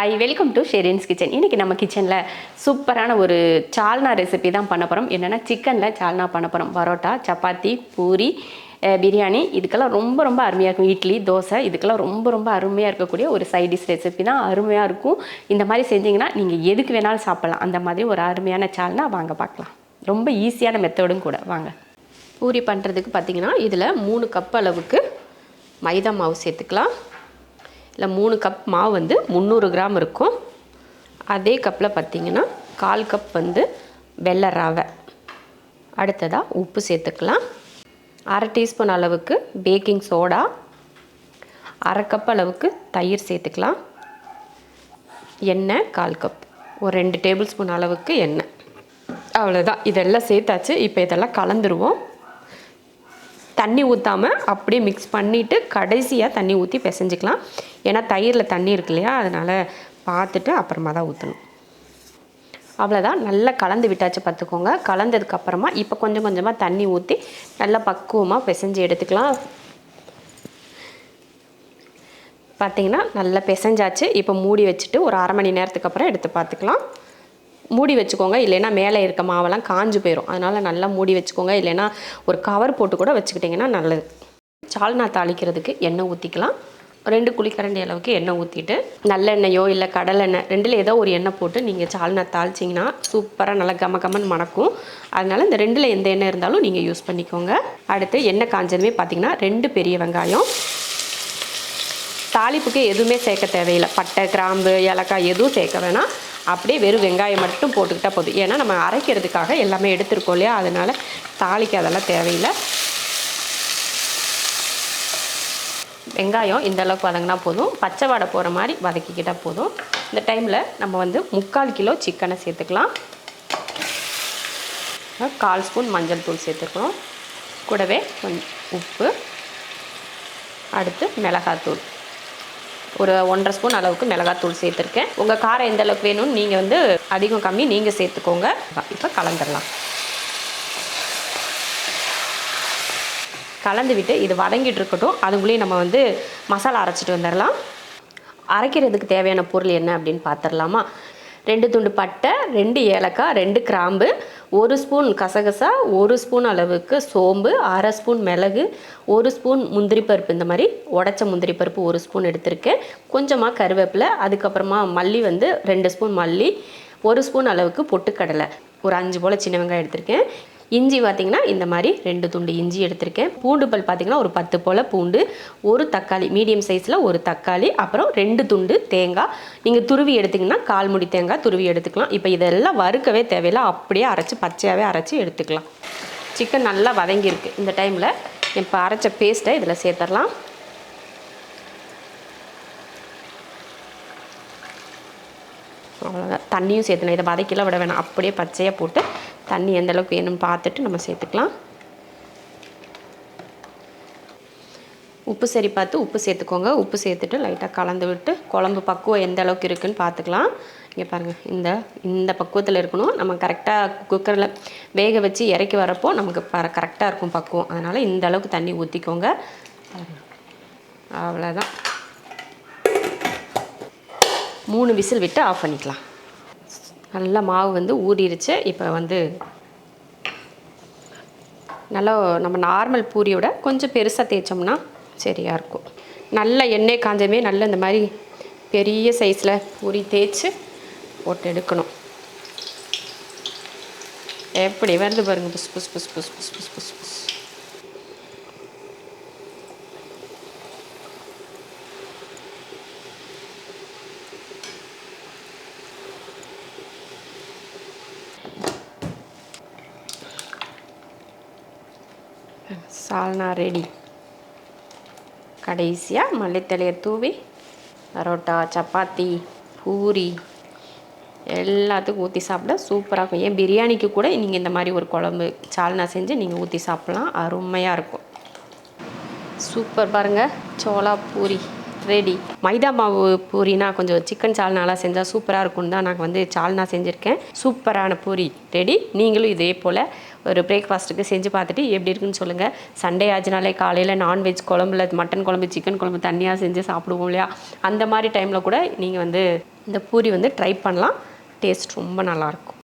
Hi welcome to Sherin's kitchen இன்றைக்கி நம்ம கிச்சனில் சூப்பரான ஒரு சால்னா ரெசிபி தான் பண்ண போகிறோம் என்னென்னா சிக்கனில் சால்னா பண்ண போகிறோம் பரோட்டா சப்பாத்தி பூரி பிரியாணி. இதுக்கெல்லாம் ரொம்ப ரொம்ப அருமையாக இருக்கும். இட்லி தோசை இதுக்கெல்லாம் ரொம்ப ரொம்ப அருமையாக இருக்கக்கூடிய ஒரு சைட் டிஷ் ரெசிபி தான் அருமையாக இருக்கும். இந்த மாதிரி செஞ்சீங்கன்னா நீங்கள் எதுக்கு வேணாலும் சாப்பிட்லாம். அந்த மாதிரி ஒரு அருமையான சால்னா வாங்க பார்க்கலாம். ரொம்ப ஈஸியான மெத்தடும் கூட. வாங்க. பூரி பண்ணுறதுக்கு பார்த்தீங்கன்னா இதில் மூணு கப் அளவுக்கு மைதா மாவு சேர்த்துக்கலாம். இல்லை மூணு கப் மாவு வந்து முந்நூறு கிராம் இருக்கும். அதே கப்பில் பார்த்திங்கன்னா கால் கப் வந்து வெள்ளை ரவை. அடுத்ததாக உப்பு சேர்த்துக்கலாம். அரை டீஸ்பூன் அளவுக்கு பேக்கிங் சோடா அரை கப் அளவுக்கு தயிர் சேர்த்துக்கலாம். எண்ணெய் கால் கப் ஒரு ரெண்டு டேபிள் ஸ்பூன் அளவுக்கு எண்ணெய். அவ்வளோதான் இதெல்லாம் சேர்த்தாச்சு. இப்போ இதெல்லாம் கலந்துருவோம். தண்ணி ஊற்றாமல் அப்படியே மிக்ஸ் பண்ணிவிட்டு கடைசியாக தண்ணி ஊற்றி பிசைஞ்சிக்கலாம். ஏன்னா தயிரில் தண்ணி இருக்கு இல்லையா? அதனால் பார்த்துட்டு அப்புறமா தான் ஊற்றணும் அவ்வளோதான் நல்லா கலந்து விட்டாச்சு பார்த்துக்கோங்க. கலந்ததுக்கப்புறமா இப்போ கொஞ்சம் கொஞ்சமாக தண்ணி ஊற்றி நல்லா பக்குவமாக பிசைஞ்சு எடுத்துக்கலாம். பார்த்தீங்கன்னா நல்லா பிசைஞ்சாச்சு. இப்போ மூடி வச்சுட்டு ஒரு அரை மணி நேரத்துக்கு அப்புறம் எடுத்து பார்த்துக்கலாம். மூடி வச்சுக்கோங்க இல்லைன்னா மேலே இருக்க மாவெல்லாம் காஞ்சு போயிடும் அதனால் நல்லா மூடி வச்சுக்கோங்க இல்லைன்னா ஒரு கவர் போட்டு கூட வச்சுக்கிட்டிங்கன்னா நல்லது. சால்னா தாளிக்கிறதுக்கு எண்ணெய் ஊற்றிக்கலாம் ரெண்டு குழிக்கரண்டி அளவுக்கு எண்ணெய் ஊற்றிட்டு நல்லெண்ணெயோ இல்லை கடலெண்ணெய் ரெண்டில் ஏதோ ஒரு எண்ணெய் போட்டு நீங்கள் சால்னா தாளிச்சிங்கன்னா சூப்பராக நல்லா கம கமன்னு மணக்கும். அதனால் இந்த ரெண்டில் எந்த எண்ணெய் இருந்தாலும் நீங்கள் யூஸ் பண்ணிக்கோங்க. அடுத்து எண்ணெய் காஞ்சதுமே பார்த்தீங்கன்னா ரெண்டு பெரிய வெங்காயம். தாளிப்புக்கு எதுவுமே சேர்க்க தேவையில்லை. பட்டை கிராம்பு ஏலக்காய் எதுவும் சேர்க்க வேணாம். அப்படியே வெறும் வெங்காயம் மட்டும் போட்டுக்கிட்டால் போதும். ஏன்னா நம்ம அரைக்கிறதுக்காக எல்லாமே எடுத்துருக்கோம் இல்லையா? அதனால் தாளிக்கு அதெல்லாம் தேவையில்லை. வெங்காயம் இந்த அளவுக்கு வதங்கினா போதும். பச்சை வாடை போகிற மாதிரி வதக்கிக்கிட்டால் போதும். இந்த டைமில் நம்ம வந்து முக்கால் கிலோ சிக்கனை சேர்த்துக்கலாம். கால் ஸ்பூன் மஞ்சள் தூள் சேர்த்துக்கிறோம் கூடவே கொஞ்சம் உப்பு. அடுத்து மிளகாத்தூள். ஒரு ஒன்றரை ஸ்பூன் அளவுக்கு மிளகாத்தூள் சேர்த்துருக்கேன். உங்கள் காரம் எந்த அளவுக்கு வேணும்னு நீங்கள் வந்து அதிகம் கம்மி நீங்கள் சேர்த்துக்கோங்க. இப்போ கலந்துடலாம். கலந்து விட்டு இது வதங்கிட்டு இருக்கட்டும். அதுக்குள்ளேயும் நம்ம வந்து மசாலா அரைச்சிட்டு வந்துடலாம். அரைக்கிறதுக்கு தேவையான பொருள் என்ன அப்படின்னு பார்த்துடலாமா ரெண்டு துண்டு பட்டை ரெண்டு ஏலக்காய் ரெண்டு கிராம்பு ஒரு ஸ்பூன் கசகசா ஒரு ஸ்பூன் அளவுக்கு சோம்பு அரை ஸ்பூன் மிளகு ஒரு ஸ்பூன் முந்திரி பருப்பு. இந்த மாதிரி உடச்ச முந்திரி பருப்பு ஒரு ஸ்பூன் எடுத்திருக்கேன். கொஞ்சமாக கருவேப்பிலை அதுக்கப்புறமா மல்லி வந்து ரெண்டு ஸ்பூன் மல்லி ஒரு ஸ்பூன் அளவுக்கு பொட்டுக்கடலை. ஒரு அஞ்சு போல் சின்ன வெங்காயம் எடுத்திருக்கேன். இஞ்சி பார்த்திங்கன்னா இந்த மாதிரி ரெண்டு துண்டு இஞ்சி எடுத்திருக்கேன். பூண்டு பல் பார்த்திங்கன்னா ஒரு பத்து போல் பூண்டு ஒரு தக்காளி மீடியம் சைஸில் ஒரு தக்காளி அப்புறம் ரெண்டு துண்டு தேங்காய். நீங்கள் துருவி எடுத்திங்கன்னா கால் முடி தேங்காய் துருவி எடுத்துக்கலாம். இப்போ இதெல்லாம் வறுக்கவே தேவையில்லை. அப்படியே அரைச்சி பச்சையாகவே அரைச்சி எடுத்துக்கலாம். சிக்கன் நல்லா வதங்கியிருக்கு. இந்த டைமில் இப்போ அரைச்ச பேஸ்ட்டை இதில் சேர்த்துடலாம். அவ்வளோதான் தண்ணியும் சேர்த்துனேன் இதை வதக்கிலாம் விட வேணாம். அப்படியே பச்சையாக போட்டு தண்ணி எந்தளவுக்கு வேணும்னு பார்த்துட்டு நம்ம சேர்த்துக்கலாம். உப்பு சரி பார்த்து உப்பு சேர்த்துக்கோங்க. உப்பு சேர்த்துட்டு லைட்டாக கலந்து விட்டு குழம்பு பக்குவம் எந்த அளவுக்கு இருக்குன்னு பார்த்துக்கலாம். இங்கே பாருங்கள் இந்த இந்த பக்குவத்தில் இருக்கணும். நம்ம கரெக்டாக குக்கரில் வேக வச்சு இறக்கி வரப்போ நமக்கு ப கரெக்டாக இருக்கும் பக்குவம். அதனால் இந்த அளவுக்கு தண்ணி ஊற்றிக்கோங்க அவ்வளோதான் மூணு விசில் விட்டு ஆஃப் பண்ணிக்கலாம். நல்லா மாவு வந்து ஊறிடுச்சு இப்போ வந்து நல்லா நம்ம நார்மல் பூரியோட கொஞ்சம் பெருசாக தேய்ச்சோம்னா சரியாக இருக்கும். நல்ல எண்ணெய் காஞ்சமே நல்ல இந்த மாதிரி பெரிய சைஸில் பூரி தேய்ச்சி போட்டு எடுக்கணும். எப்படி வருது பாருங்கள் புஸ் புஸ் புஸ் புஸ் புஸ் புஸ் புஸ் புஸ். சால்னா ரெடி கடைசியாக மல்லித்தலையை தூவி பரோட்டா சப்பாத்தி பூரி எல்லாத்துக்கும் ஊற்றி சாப்பிட சூப்பராக இருக்கும். ஏன் பிரியாணிக்கு கூட நீங்கள் இந்த மாதிரி ஒரு குழம்பு சால்னா செஞ்சு நீங்கள் ஊற்றி சாப்பிட்லாம். அருமையாக இருக்கும். சூப்பர் பாருங்கள் சோளா பூரி ரெடி மைதா மாவு பூரினா கொஞ்சம் சிக்கன் சால்னாலாம் செஞ்சால் சூப்பராக இருக்கும்னு தான் நான் வந்து சால்னா செஞ்சுருக்கேன். சூப்பரான பூரி ரெடி நீங்களும் இதே போல் ஒரு பிரேக்ஃபாஸ்ட்டுக்கு செஞ்சு பார்த்துட்டு எப்படி இருக்குன்னு சொல்லுங்கள் சண்டே ஆச்சுனாலே காலையில் நான்வெஜ் குழம்புல மட்டன் குழம்பு சிக்கன் குழம்பு தனியாக செஞ்சு சாப்பிடுவோம் இல்லையா? அந்த மாதிரி டைமில் கூட நீங்கள் வந்து இந்த பூரி வந்து ட்ரை பண்ணலாம். டேஸ்ட் ரொம்ப நல்லாயிருக்கும்